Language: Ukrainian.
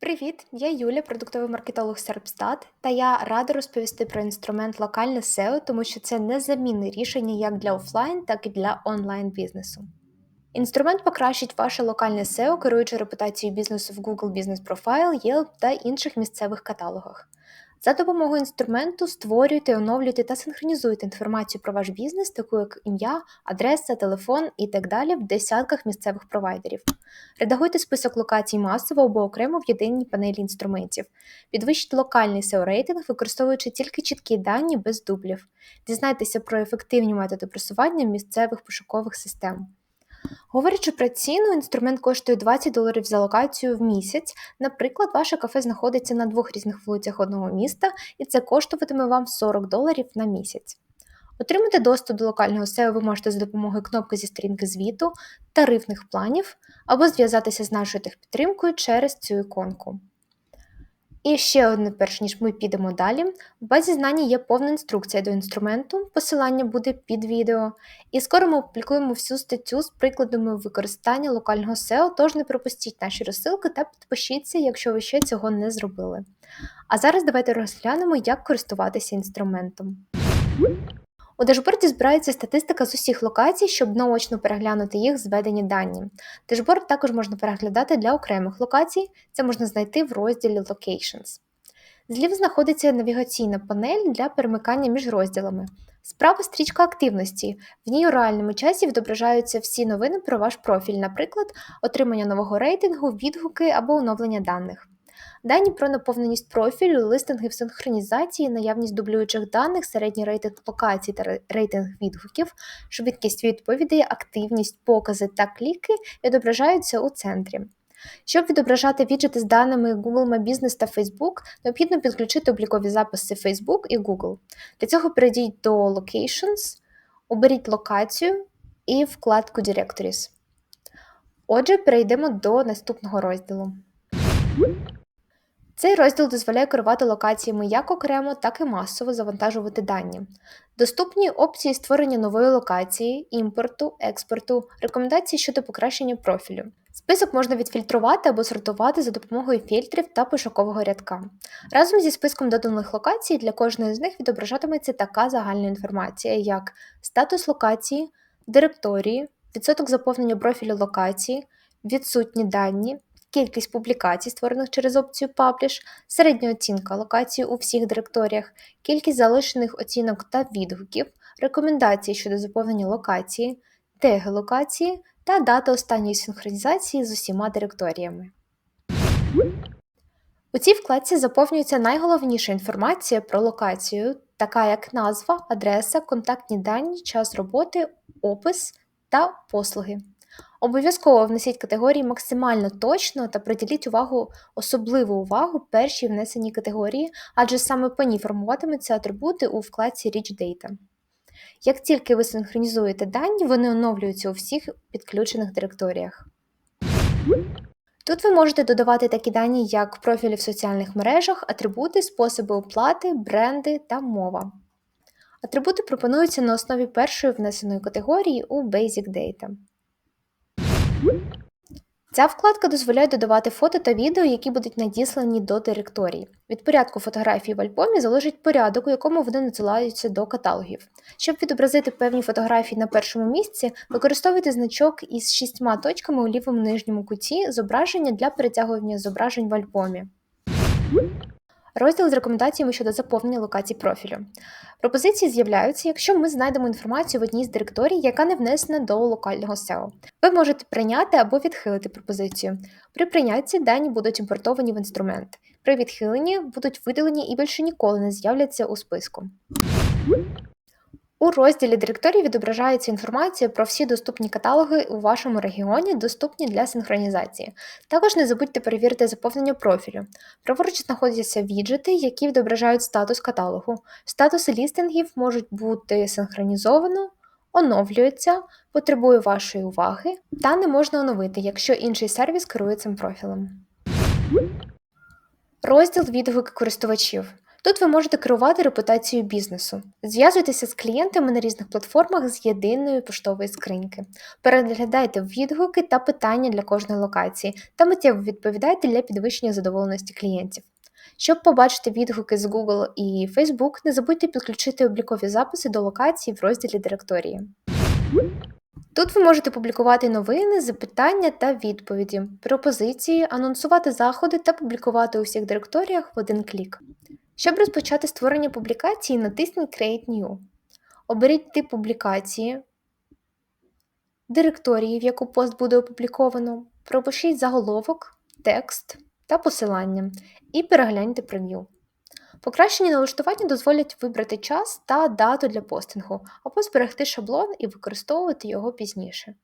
Привіт, я Юля, продуктовий маркетолог Серпстат, та я рада розповісти про інструмент локальне SEO, тому що це незамінне рішення як для офлайн, так і для онлайн бізнесу. Інструмент покращить ваше локальне SEO, керуючи репутацією бізнесу в Google Business Profile, Yelp та інших місцевих каталогах. За допомогою інструменту створюйте, оновлюйте та синхронізуйте інформацію про ваш бізнес, таку як ім'я, адреса, телефон і так далі в десятках місцевих провайдерів. Редагуйте список локацій масово або окремо в єдиній панелі інструментів. Підвищіть локальний SEO рейтинг, використовуючи тільки чіткі дані без дублів. Дізнайтеся про ефективні методи просування місцевих пошукових систем. Говорячи про ціну, інструмент коштує 20 доларів за локацію в місяць. Наприклад, ваше кафе знаходиться на двох різних вулицях одного міста, і це коштуватиме вам 40 доларів на місяць. Отримати доступ до локального SEO ви можете за допомогою кнопки зі сторінки звіту, тарифних планів або зв'язатися з нашою техпідтримкою через цю іконку. І ще одне, перш ніж ми підемо далі. В базі знань є повна інструкція до інструменту, посилання буде під відео. І скоро ми опублікуємо всю статтю з прикладами використання локального SEO, тож не пропустіть наші розсилки та підпишіться, якщо ви ще цього не зробили. А зараз давайте розглянемо, як користуватися інструментом. У дашборді збирається статистика з усіх локацій, щоб наочно переглянути їх зведені дані. Дашборд також можна переглядати для окремих локацій, це можна знайти в розділі Locations. Зліва знаходиться навігаційна панель для перемикання між розділами. Справа стрічка активності. В ній у реальному часі відображаються всі новини про ваш профіль, наприклад, отримання нового рейтингу, відгуки або оновлення даних. Дані про наповненість профілю, листинги в синхронізації, наявність дублюючих даних, середній рейтинг локацій та рейтинг відгуків, швидкість відповідей, активність, покази та кліки відображаються у центрі. Щоб відображати віджити з даними Google My Business та Facebook, необхідно підключити облікові записи Facebook і Google. Для цього перейдіть до Locations, оберіть локацію і вкладку Directories. Отже, перейдемо до наступного розділу. Цей розділ дозволяє керувати локаціями як окремо, так і масово завантажувати дані. Доступні опції створення нової локації, імпорту, експорту, рекомендації щодо покращення профілю. Список можна відфільтрувати або сортувати за допомогою фільтрів та пошукового рядка. Разом зі списком доданих локацій для кожної з них відображатиметься така загальна інформація, як статус локації, директорії, відсоток заповнення профілю локації, відсутні дані, кількість публікацій, створених через опцію Publish, середня оцінка локації у всіх директоріях, кількість залишених оцінок та відгуків, рекомендації щодо заповнення локації, теги локації та дата останньої синхронізації з усіма директоріями. У цій вкладці заповнюється найголовніша інформація про локацію, така як назва, адреса, контактні дані, час роботи, опис та послуги. Обов'язково внесіть категорії максимально точно та приділіть увагу, особливу увагу першій внесеній категорії, адже саме по ній формуватимуться атрибути у вкладці Rich Data. Як тільки ви синхронізуєте дані, вони оновлюються у всіх підключених директоріях. Тут ви можете додавати такі дані, як профілі в соціальних мережах, атрибути, способи оплати, бренди та мова. Атрибути пропонуються на основі першої внесеної категорії у Basic Data. Ця вкладка дозволяє додавати фото та відео, які будуть надіслані до директорії. Від порядку фотографій в альбомі залежить порядок, у якому вони надсилаються до каталогів. Щоб відобразити певні фотографії на першому місці, використовуйте значок із шістьма точками у лівому нижньому куті зображення для перетягування зображень в альбомі. Розділ з рекомендаціями щодо заповнення локацій профілю. Пропозиції з'являються, якщо ми знайдемо інформацію в одній з директорій, яка не внесена до локального SEO. Ви можете прийняти або відхилити пропозицію. При прийнятті дані будуть імпортовані в інструмент. При відхиленні будуть видалені і більше ніколи не з'являться у списку. У розділі директорії відображається інформація про всі доступні каталоги у вашому регіоні, доступні для синхронізації. Також не забудьте перевірити заповнення профілю. Праворуч знаходяться віджити, які відображають статус каталогу. Статуси лістингів можуть бути синхронізовано, оновлюються, потребує вашої уваги та не можна оновити, якщо інший сервіс керує цим профілем. Розділ відгуки користувачів. Тут ви можете керувати репутацією бізнесу, зв'язуйтеся з клієнтами на різних платформах з єдиної поштової скриньки, переглядайте відгуки та питання для кожної локації та миттєво відповідайте для підвищення задоволеності клієнтів. Щоб побачити відгуки з Google і Facebook, не забудьте підключити облікові записи до локації в розділі директорії. Тут ви можете публікувати новини, запитання та відповіді, пропозиції, анонсувати заходи та публікувати у всіх директоріях в один клік. Щоб розпочати створення публікації, натисніть Create New. Оберіть тип публікації, директорії, в яку пост буде опубліковано, пропишіть заголовок, текст та посилання і перегляньте прев'ю. Покращені налаштування дозволять вибрати час та дату для постингу, або зберегти шаблон і використовувати його пізніше.